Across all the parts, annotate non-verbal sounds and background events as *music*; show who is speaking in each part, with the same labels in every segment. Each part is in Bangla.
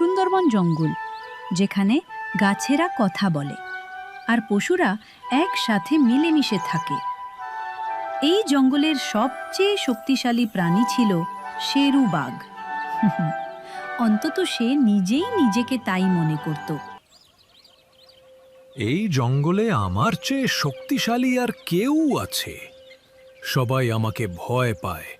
Speaker 1: সুন্দরবন জঙ্গল, যেখানে গাছেরা কথা বলে আর পশুরা একসাথে মিলেমিশে থাকে। এই জঙ্গলের সবচেয়ে শক্তিশালী প্রাণী ছিল শেরু বাঘ। *laughs* অন্তত সে নিজেই নিজেকে তাই মনে করত।
Speaker 2: এই জঙ্গলে আমার চেয়ে শক্তিশালী আর কেউ আছে। সবাই আমাকে ভয় পায়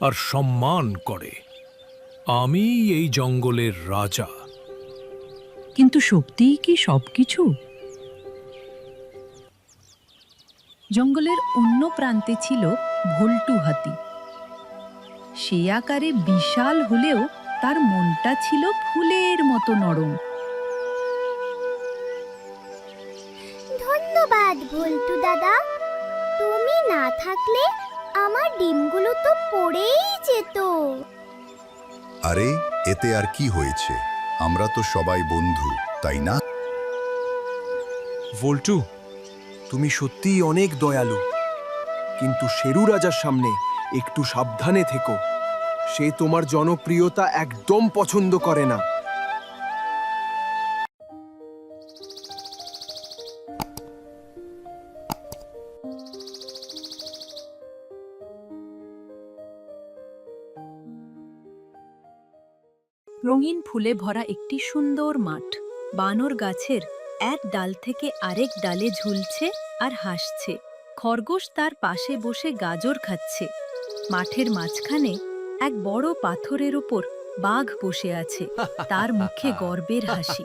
Speaker 2: আর সম্মান করে। আমি এই জঙ্গলের রাজা।
Speaker 1: কিন্তু সত্যিই কি সবকিছু? জঙ্গলের অন্য প্রান্তে ছিল ভল্টু হাতি। সে আকারে বিশাল হলেও তার মনটা ছিল ফুলের মতো নরম।
Speaker 3: ধন্যবাদ ভল্টু দাদা। তুমি না থাকলে আমার ডিমগুলো তো পড়েই যেত।
Speaker 4: আরে, এতে আর কি হয়েছে? আমরা তো সবাই বন্ধু, তাই না?
Speaker 5: ভোল্টু, তুমি সত্যিই অনেক দয়ালু। কিন্তু শেরু রাজার সামনে একটু সাবধানে থেকো। সে তোমার জনপ্রিয়তা একদম পছন্দ করে না।
Speaker 1: রঙিন ফুলে ভরা একটি সুন্দর মাঠ। বানর গাছের এক ডাল থেকে আরেক ডালে ঝুলছে আর হাসছে। খরগোশ তার পাশে বসে গাজর খাচ্ছে। মাঠের মাঝখানে এক বড় পাথরের ওপর বাঘ বসে আছে। তার মুখে *laughs* গর্বের হাসি।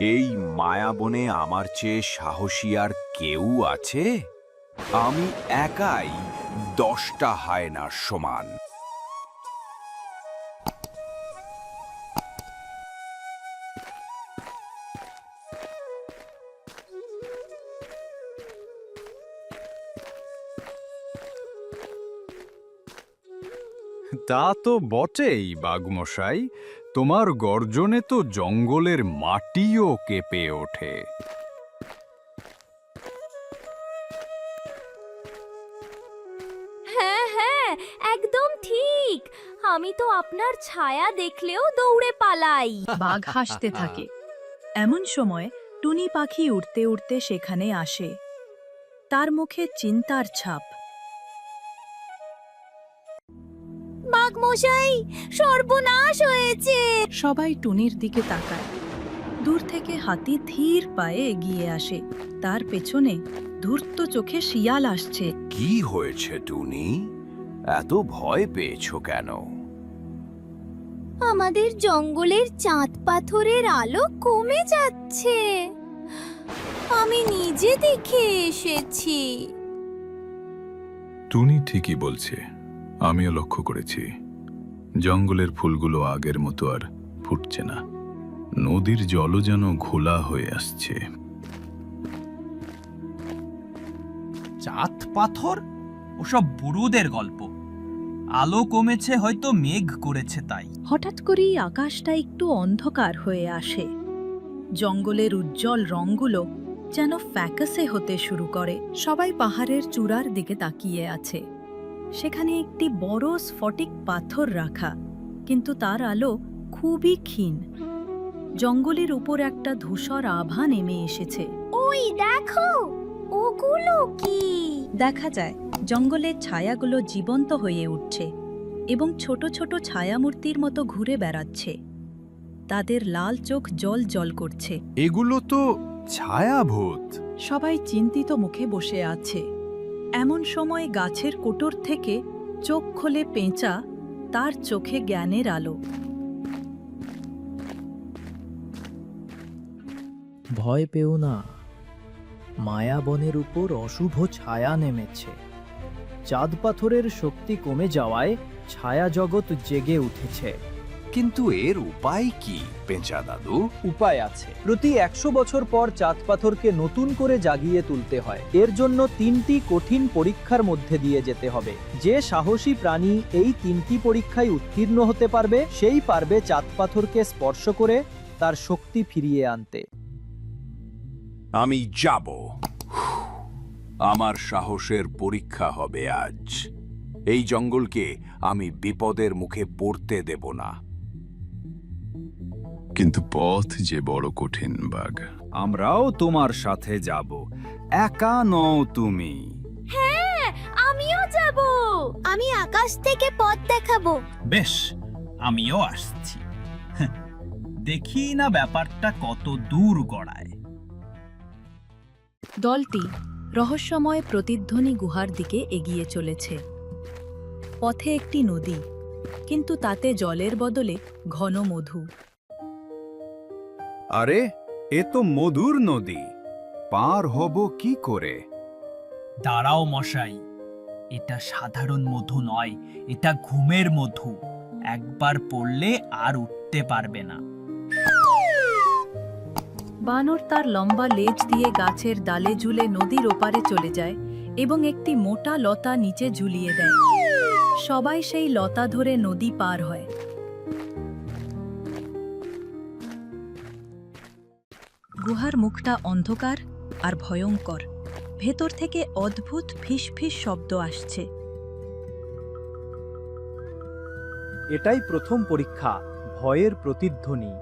Speaker 6: এই মায়াবনে আমার চেয়ে সাহসী আর কেউ আছে? আমি একাই দশটা হায়নার সমান। তা তো বটেই বাঘমশাই। তোমার গর্জনে তো জঙ্গলের মাটিও কেঁপে ওঠে।
Speaker 3: হ্যাঁ হ্যাঁ একদম ঠিক। আমি তো আপনার ছায়া দেখলেও দৌড়ে পালাই।
Speaker 1: বাঘ হাসতে থাকে। এমন সময় টুনি পাখি উড়তে উড়তে সেখানে আসে। তার মুখে চিন্তার ছাপ।
Speaker 3: বাঘ মশাই সর্বনাশ হয়েছে।
Speaker 1: সবাই টুনির দিকে তাকায়। দূর থেকে হাতি ধীর পায়ে এগিয়ে আসে। তার পেছনে ধূর্ত চোখে শিয়াল আসছে।
Speaker 6: কি হয়েছে টুনি? এত ভয় পেয়েছ কেন?
Speaker 3: আমাদের জঙ্গলের চাঁদ পাথরের আলো কমে যাচ্ছে। আমি নিজে দেখে এসেছি।
Speaker 7: টুনি ঠিকই বলছে। আমিও লক্ষ্য করেছি। জঙ্গলের ফুলগুলো আগের মতো আর ফুটছে না। নদীর জলও যেন ঘোলা হয়ে আসছে।
Speaker 8: চাঁদ পাথর? ওসব বুড়োদের গল্প। আলো কমেছে হয়তো মেঘ করেছে তাই।
Speaker 1: হঠাৎ করেই আকাশটা একটু অন্ধকার হয়ে আসে। জঙ্গলের উজ্জ্বল রঙগুলো যেন ফ্যাকাসে হতে শুরু করে। সবাই পাহাড়ের চূড়ার দিকে তাকিয়ে আছে। সেখানে একটি বড় স্ফটিক পাথর রাখা কিন্তু তার আলো খুবই ক্ষীণ। জঙ্গলের উপর একটা ধূসর আভা নেমে এসেছে।
Speaker 3: ওই দেখো ওগুলো কি?
Speaker 1: দেখা যায় জঙ্গলের ছায়াগুলো জীবন্ত হয়ে উঠছে এবং ছোট ছোট ছায়ামূর্তির মতো ঘুরে বেড়াচ্ছে। তাদের লাল চোখ জল জল করছে।
Speaker 6: এগুলো তো ছায়াভূত।
Speaker 1: সবাই চিন্তিত মুখে বসে আছে। এমন সময় গাছের কোটর থেকে চোখ খোলে পেঁচা তার চোখে জ্ঞানের আলো।
Speaker 9: ভয় পেও না। মায়াবনের উপর অশুভ ছায়া নেমেছে। চাঁদ পাথরের শক্তি কমে যাওয়ায় ছায়া জগৎ জেগে উঠেছে।
Speaker 6: কিন্তু এর উপায় কি? পেঁচা দাদু?
Speaker 9: উপায় আছে। প্রতি একশো বছর পর চাঁদ পাথরকে নতুন করে জাগিয়ে তুলতে হয়। এর জন্য তিনটি কঠিন পরীক্ষার মধ্যে দিয়ে যেতে হবে। যে সাহসী প্রাণী এই তিনটি পরীক্ষায় উত্তীর্ণ হতে পারবে সেই পারবে চাঁদ পাথরকে স্পর্শ করে তার শক্তি ফিরিয়ে আনতে।
Speaker 6: আমি যাব। আমার সাহসের পরীক্ষা হবে আজ। এই জঙ্গলকে আমি বিপদের মুখে পড়তে দেব না।
Speaker 7: কিন্তু পথ যে বড় কঠিন বাঘ।
Speaker 10: আমরাও তোমার সাথে যাব। একা নও তুমি।
Speaker 3: হ্যাঁ আমিও যাব। আমি আকাশ থেকে পথ দেখাবো।
Speaker 8: বেশ আমিও আসছি। হ্যাঁ, দেখি না ব্যাপারটা কত দূর গড়ায়।
Speaker 1: দলটি রহস্যময় প্রতিধ্বনি গুহার দিকে এগিয়ে চলেছে। পথে একটি নদী কিন্তু তাতে জলের বদলে ঘন মধু।
Speaker 10: আরে এ তো মধুর নদী। পার হব কি করে?
Speaker 8: দাঁড়াও মশাই এটা সাধারণ মধু নয় এটা ঘুমের মধু। একবার পড়লে আর উঠতে পারবে না।
Speaker 1: বানর তার লম্বা লেজ দিয়ে গাছের ডালে ঝুলে নদীর ওপারে চলে যায় এবং একটি মোটা লতা নিচে ঝুলিয়ে দেয়। সবাই সেই লতা ধরে নদী পার হয়। মুখটা অন্ধকার আর ভয়ঙ্কর। ভেতর থেকে অদ্ভুত ফিস ফিস শব্দ আসছে।
Speaker 9: এটাই প্রথম পরীক্ষা ভয়ের প্রতিধ্বনি।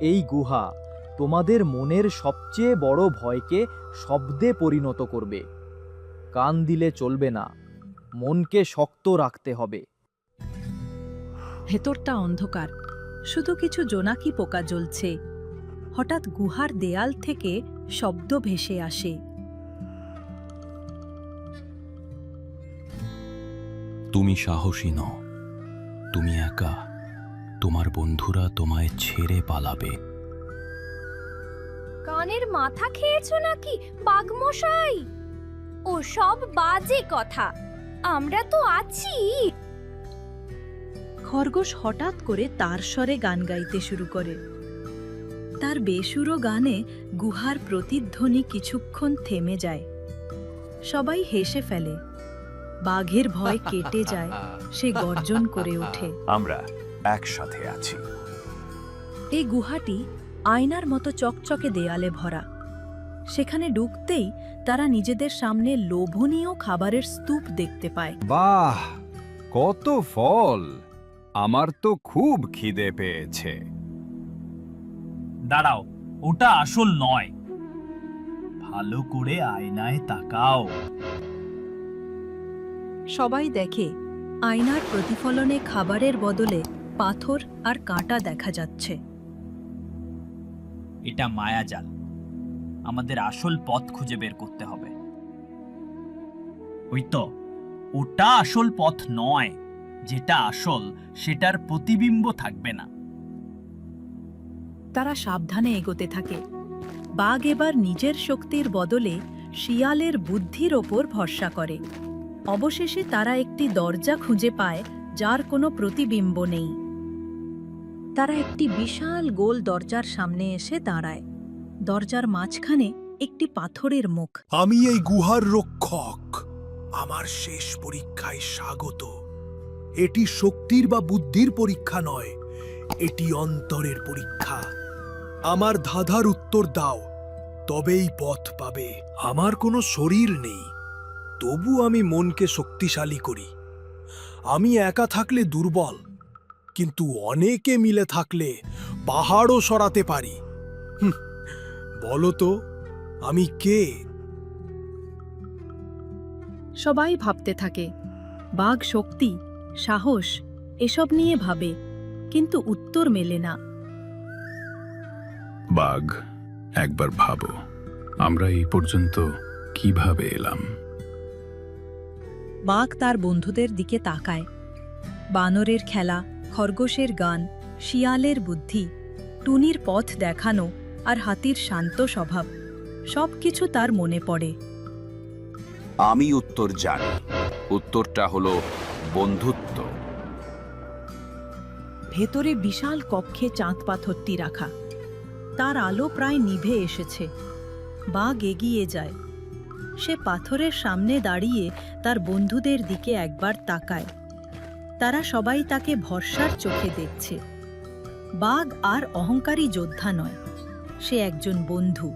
Speaker 9: এই গুহা তোমাদের মনের সবচেয়ে বড় ভয়কে শব্দে পরিণত করবে। কান দিলে চলবে না মনকে শক্ত রাখতে হবে।
Speaker 1: ভেতরটা অন্ধকার শুধু কিছু জোনাকি পোকা জ্বলছে। হঠাৎ গুহার দেয়াল থেকে শব্দ ভেসে আসে।
Speaker 11: তুমি সাহসী নও। তুমি একা। তোমার বন্ধুরা তোমায় ছেড়ে পালাবে।
Speaker 3: কানের মাথা খেয়েছো নাকি বাঘমশাই? ও সব বাজে কথা। আমরা তো আছি।
Speaker 1: খরগোশ হঠাৎ করে তার স্বরে গান গাইতে শুরু করে। তার বেসুরো গানে গুহার প্রতিধ্বনি কিছুক্ষণ থেমে যায়। সবাই হেসে ফেলে। বাঘের ভয় কেটে যায় সে গর্জন করে ওঠে।
Speaker 6: আমরা একসাথে আছি।
Speaker 1: এই গুহাটি আয়নার মতো চকচকে দেয়ালে ভরা। সেখানে ঢুকতেই তারা নিজেদের সামনে লোভনীয় খাবারের স্তূপ দেখতে পায়।
Speaker 10: বাহ কত ফল! আমার তো খুব খিদে পেয়েছে।
Speaker 8: দাঁড়াও ওটা আসল নয়। ভালো করে আয়নায় তাকাও।
Speaker 1: সবাই দেখে আয়নার প্রতিফলনে খাবারের বদলে পাথর আর কাঁটা দেখা যাচ্ছে।
Speaker 8: এটা মায়াজাল। আমাদের আসল পথ খুঁজে বের করতে হবে। ওই তো ওটা আসল পথ নয়। যেটা আসল সেটার প্রতিবিম্ব থাকবে না।
Speaker 1: তারা সাবধানে এগোতে থাকে। বাঘ এবার নিজের শক্তির বদলে শিয়ালের বুদ্ধির ওপর ভরসা করে। অবশেষে তারা একটি দরজা খুঁজে পায়, যার কোনো প্রতিবিম্ব নেই। তারা একটি বিশাল গোল দরজার সামনে এসে দাঁড়ায়। দরজার মাঝখানে একটি পাথরের মুখ।
Speaker 2: আমি এই গুহার রক্ষক। আমার শেষ পরীক্ষায় স্বাগত। এটি শক্তির বা বুদ্ধির পরীক্ষা নয় এটি অন্তরের পরীক্ষা। আমার ধাঁধার উত্তর দাও, তবেই পথ পাবে। আমার কোনো শরীর নেই, তবু আমি মনকে শক্তিশালী করি। আমি একা থাকলে দুর্বল, কিন্তু অনেকে মিলে থাকলে পাহাড়ও সরাতে পারি। বলো তো, আমি কে?
Speaker 1: সবাই ভাবতে থাকে, বাঘ শক্তি, সাহস, এসব নিয়ে ভাবে। কিন্তু উত্তর মেলে না।
Speaker 7: বাঘ একবার ভাবো আমরা এই পর্যন্ত কীভাবে এলাম?
Speaker 1: বাঘ তার বন্ধুদের দিকে তাকায়। বানরের খেলা খরগোশের গান শিয়ালের বুদ্ধি টুনির পথ দেখানো আর হাতির শান্ত স্বভাব সবকিছু তার মনে পড়ে।
Speaker 6: আমি উত্তর জানি। উত্তরটা হলো বন্ধুত্ব।
Speaker 1: ভেতরে বিশাল কক্ষে চাঁদ পাথরটি রাখা। তার আলো প্রায় নিভে এসেছে। বাঘ এগিয়ে যায়। সে পাথরের সামনে দাঁড়িয়ে তার বন্ধুদের দিকে একবার তাকায়। তারা সবাই তাকে ভরসার চোখে দেখছে। বাঘ আর অহংকারী যোদ্ধা নয়। সে একজন বন্ধু,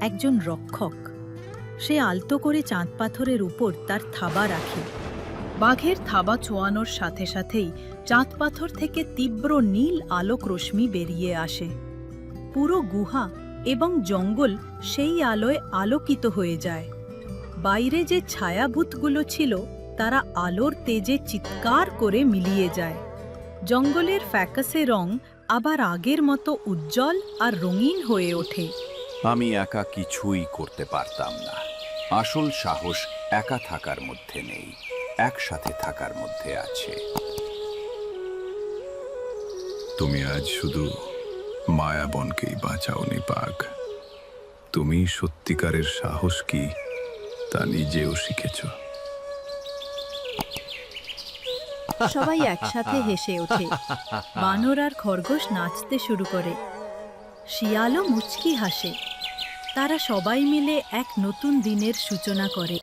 Speaker 1: একজন রক্ষক। সে আলতো করে চাঁদ পাথরের উপর তার থাবা রাখে। বাঘের থাবা ছোঁয়ানোর সাথে সাথেই চাঁদ পাথর থেকে তীব্র নীল আলোক রশ্মি বেরিয়ে আসে। পুরো গুহা এবং জঙ্গল সেই আলোয় আলোকিত হয়ে যায়। বাইরে যে ছায়াভূতগুলো ছিল, তারা আলোর তেজে চিৎকার করে মিলিয়ে যায়। জঙ্গলের ফ্যাকাসে রং আবার আগের মতো উজ্জ্বল আর রঙিন হয়ে ওঠে।
Speaker 6: আমি একা কিছুই করতে পারতাম না। আসল সাহস একা থাকার মধ্যে নেই। একসাথে থাকার মধ্যে আছে।
Speaker 7: তুমি আজ শুধু মায়াবনকেই বাঁচাওনি বাঘ। তুমি সত্যিকারের সাহস কি তা নিজেও শিখেছ।
Speaker 1: সবাই একসাথে হেসে ওঠে। বানর আর খরগোশ নাচতে শুরু করে। শিয়ালও মুচকি হাসে। তারা সবাই মিলে এক নতুন দিনের সূচনা করে।